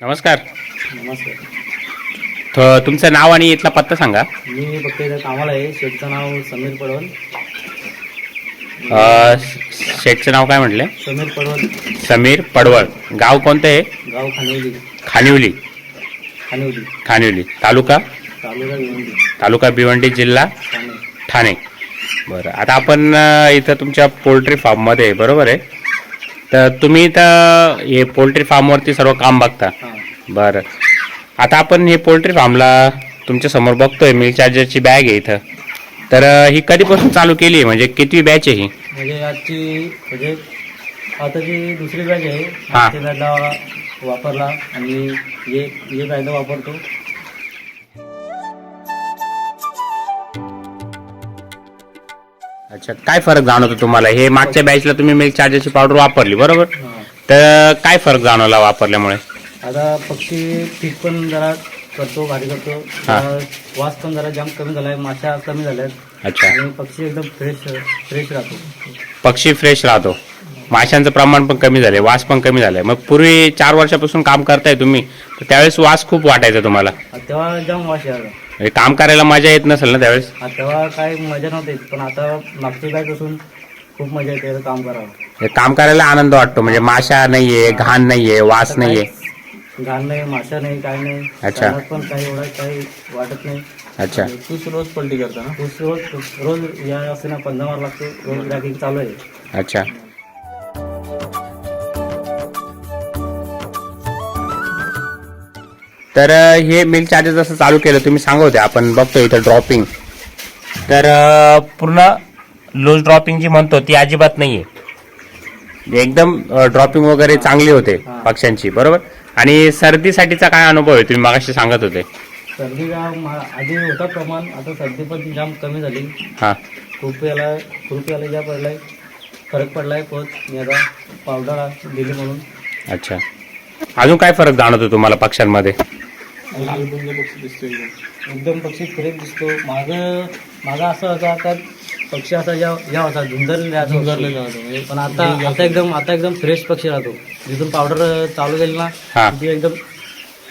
नमस्कार. नमस्कार. थ- तुमचं नाव आणि इथला पत्ता सांगा. मी फक्त इथं कामाला आहे. शेठचं नाव समीर पडवल. अ, शेठचं नाव काय म्हटलं? समीर पडवल. समीर पडवळ गाव कोणतं आहे गाव खानिवली खानिवली खानिवली खानिवली तालुका? तालुका भिवंडी. तालुका भिवंडी जिल्हा? ठाणे. ठाणे. बरं. आता आपण अ, इथं तुमच्या पोल्ट्री फार्ममध्ये आहे, बरोबर आहे? तर तुम्ही इथं हे पोल्ट्री फार्मवरती सर्व काम बघता. बरं. आता आपण हे पोल्ट्री फार्मला तुमच्यासमोर बघतोय मिल्क चार्जरची बॅग आहे इथं. तर ही कधीपासून चालू केली आहे? म्हणजे कितवी बॅच आहे ही? म्हणजे आजची म्हणजे आता जी दुसरी बॅग आहे हां. वापरला आणि हे बॅगला वापरतो. अच्छा काय फरक जाणवतो तुम्हाला? हे मागच्या बॅचला तुम्ही मिल्क चार्जरची पावडर वापरली बरोबर? तर काय फरक जाणवला वापरल्यामुळे? आता पक्षी पीक पण जरा करतो भारी करतो. हां. जरा वास पण जरा जाम कमी झालाय माशा कमी झाल्यात. अच्छा. आणि पक्षी एकदम फ्रेश फ्रेश राहतो. पक्षी फ्रेश राहतो. माशांचं प्रमाण पण कमी झालंय वास पण कमी झालाय. मग पूर्वी चार वर्षापासून काम करताय तुम्ही तर त्यावेळेस वास खूप वाटायचा तुम्हाला? तेव्हा जाम वास यायला म्हणजे काम करायला मजा येत नसेल ना त्यावेळेस? आता तेव्हा काय मजा नव्हती पण आता मागची बॅग असून खूप मजा येते काम करावं. हे काम करायला आनंद वाटतो म्हणजे माशा नाहीये घाण नाहीये वास नाहीये. घाण नाही माशा नाही काय नाही. अच्छा. पण काही एवढं काही वाटत नाही. अच्छा. तूच रोज पलटी करता ना? तूच रोज रोज या असते ना पंधरा मार लागतो रोज रॅकिंग चालू आहे. अच्छा. तर हे मिल्क चार्जेस जसं चालू केलं. तुम्ही सांगा होते आपण बघतो इथं ड्रॉपिंग तर पूर्ण लूज ड्रॉपिंग जी म्हणतो ती अजिबात नाहीये. एकदम ड्रॉपिंग वगैरे चांगली होते. पक्ष्यांची बरोबर? आणि सर्दीसाठीचा काय अनुभव आहे? तुम्ही मागाशी सांगत होते. सर्दी आधी होता प्रमाण आता सर्दी पण जाम कमी झाली. हा. खूप याला खूप याला ज्या पडलाय. फरक पडलाय मी आता पावडर दिली म्हणून. अच्छा. अजून काय फरक जाणवतो तुम्हाला पक्ष्यांमध्ये? एकदम. पक्षी फ्रेश दिसतो. माग माग असं होता का पक्षी असा या या होता झुंजरलेला होता. पण आता आता एकदम आता एकदम फ्रेश पक्षी राहतो. जिथून पावडर चालू केली ना हा. ती एकदम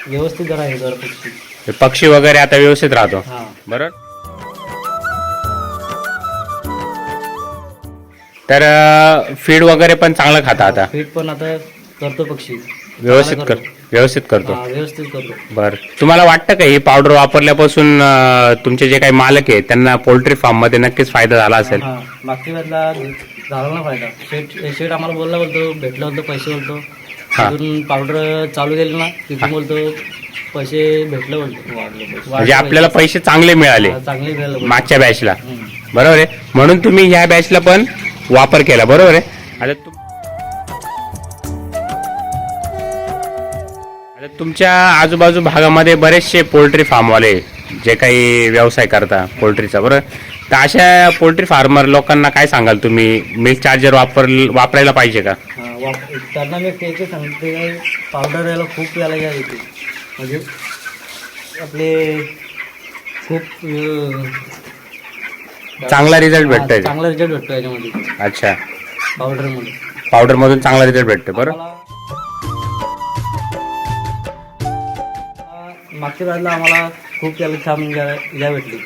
व्यवस्थित जरा आहे जरा पक्षी. हे पक्षी वगैरे आता व्यवस्थित राहतो. हा. बरोबर तर फीड वगैरे पण चांगलं खाता आता. फीट पण आता करतो पक्षी. व्यवस्थित कर व्यवस्थित करतो. हा व्यवस्थित करतो. बर. तुम्हाला वाटतं का ही पावडर वापरल्यापासून अं, तुमचे जे काही मालक आहे त्यांना पोल्ट्री फार्ममध्ये नक्कीच फायदा झाला असेल? हा मागच्या वेळेला झाला ना फायदा. शेट शेट आम्हाला बोलला बोलतो भेटलं होतं पैसे बोलतो. हा. तिथून पावडर चालू केली ना तिथून बोलतो पैसे भेटलं बोलतो. वाढले पैसे. म्हणजे आपल्याला पैसे. चांगले मिळाले. हा, चांगले मिळालं बोलतो. मागच्या बॅचला हम्म. बरोबर आहे? म्हणून तुम्ही ह्या बॅचला पण वापर केला. बरोबर आहे? आता तुमच्या आजूबाजू भागामध्ये बरेचसे पोल्ट्री फार्मवाले जे काही व्यवसाय करता पोल्ट्रीचा बरोबर तर अशा पोल्ट्री फार्मर लोकांना काय सांगाल तुम्ही? मिल्क चार्जर वापर वापरायला पाहिजे का? हा, वाप- त्यांना मी ते ते सांगते पावडर यायला खूप यायला या येते म्हणजे आपले खूप चांगला रिझल्ट भेटतोय चांगला रिझल्ट भेटतो याच्यामध्ये. अच्छा. पावडरमध्ये. पावडर मधून चांगला रिझल्ट भेटतो बरोबर मागच्या वेळेला आम्हाला खूप याला छान या- या भेटली.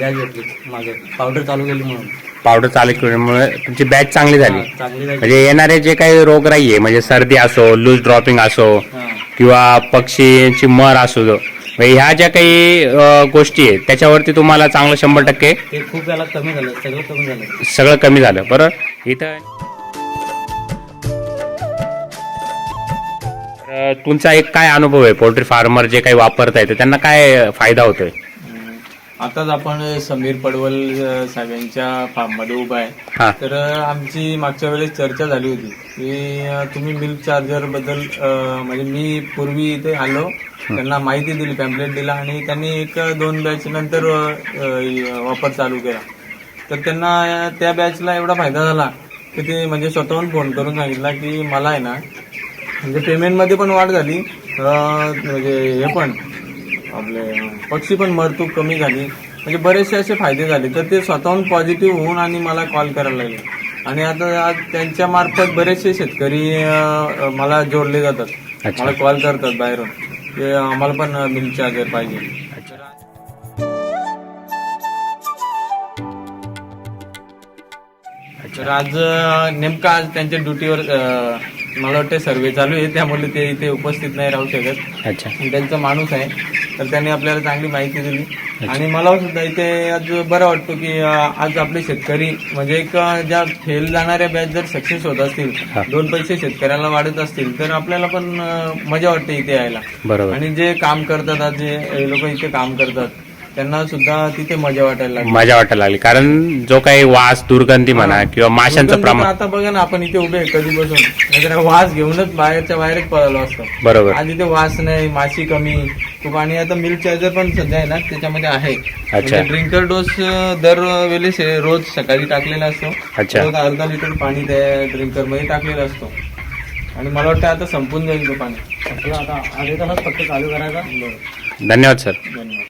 गॅस भेटली. मागे पावडर चालू केली म्हणून. पावडर चालू केल्यामुळे तुमची बॅच चांगली झाली. हा, चांगली झाली. म्हणजे येणारे जे काही रोगराई आहे म्हणजे सर्दी असो लूज ड्रॉपिंग असो हा. किंवा पक्षींची मर असो म्हणजे ह्या ज्या काही अ, गोष्टी आहेत त्याच्यावरती तुम्हाला चांगलं शंभर टक्के ते खूप याला कमी झालं सगळं कमी झालं. सगळं कमी झालं. बरोबर इथं तुमचा एक काय अनुभव आहे? पोल्ट्री फार्मर जे काही वापरताय तर त्यांना काय फायदा होतोय? आताच आपण समीर पडवल साहेबांच्या फार्ममध्ये उभा आहे. तर आमची मागच्या वेळेस चर्चा झाली होती की तुम्ही मिल्क चार्जरबद्दल म्हणजे मी पूर्वी इथे आलो त्यांना माहिती दिली पॅम्पलेट दिला आणि त्यांनी एक दोन बॅच नंतर वापर चालू केला. तर त्यांना त्या बॅचला एवढा फायदा झाला की ते म्हणजे स्वतःहून फोन करून सांगितला की मला आहे ना म्हणजे पेमेंटमध्ये पण वाढ झाली. म्हणजे हे पण आपले पक्षी पण मरतूक कमी झाली. म्हणजे बरेचसे असे फायदे झाले तर ते स्वतःहून पॉझिटिव्ह होऊन आणि मला कॉल करायला लागले. आणि आता आज त्यांच्या मार्फत बरेचसे शेतकरी मला जोडले जातात. मला कॉल करतात बाहेरून. की आम्हाला पण मिल्क चार्जर पाहिजे. तर आज नेमका आज त्यांच्या ड्युटीवर मला वाटतं सर्वे चालू आहे. त्यामुळे ते इथे उपस्थित नाही राहू शकत. अच्छा. आणि त्यांचा माणूस आहे. तर त्यांनी आपल्याला चांगली माहिती दिली. आणि मला सुद्धा इथे आज बरं वाटतं की अं, आज आपले शेतकरी म्हणजे एक अं, ज्या फेल जाणाऱ्या बॅच जर सक्सेस होत असतील हा. दोन पैसे शेतकऱ्याला वाढत असतील तर आपल्याला पण अं, मजा वाटते इथे यायला. बरोबर. आणि जे काम करतात आज जे लोक इथे काम करतात त्यांना सुद्धा तिथे मजा वाटायला लागली. मजा वाटायला लागली. कारण जो काही वास दुर्गंधी म्हणा किंवा माशांचं दुर्गंधी तर प्रमाण आता बघा ना आपण इथे उभे आहे कधी बसून नाहीतर वास घेऊनच बाहेरच्या बाहेरच पळालो असतो. बरोबर. आज इथे वास नाही माशी कमी. खूप आणि आता मिल्क चार्जर पण सध्या आहे ना त्याच्यामध्ये आहे. अच्छा. ड्रिंकर डोस दर वेळेस आहे, रोज सकाळी टाकलेला असतो. अच्छा. रोज अर्धा लिटर पाणी त्या ड्रिंकरमध्ये टाकलेला असतो. आणि मला वाटतं आता संपून जाईल तो पाणी. आपलं आता अर्ध्या तासात फक्त चालू करायचा. धन्यवाद सर धन्यवाद.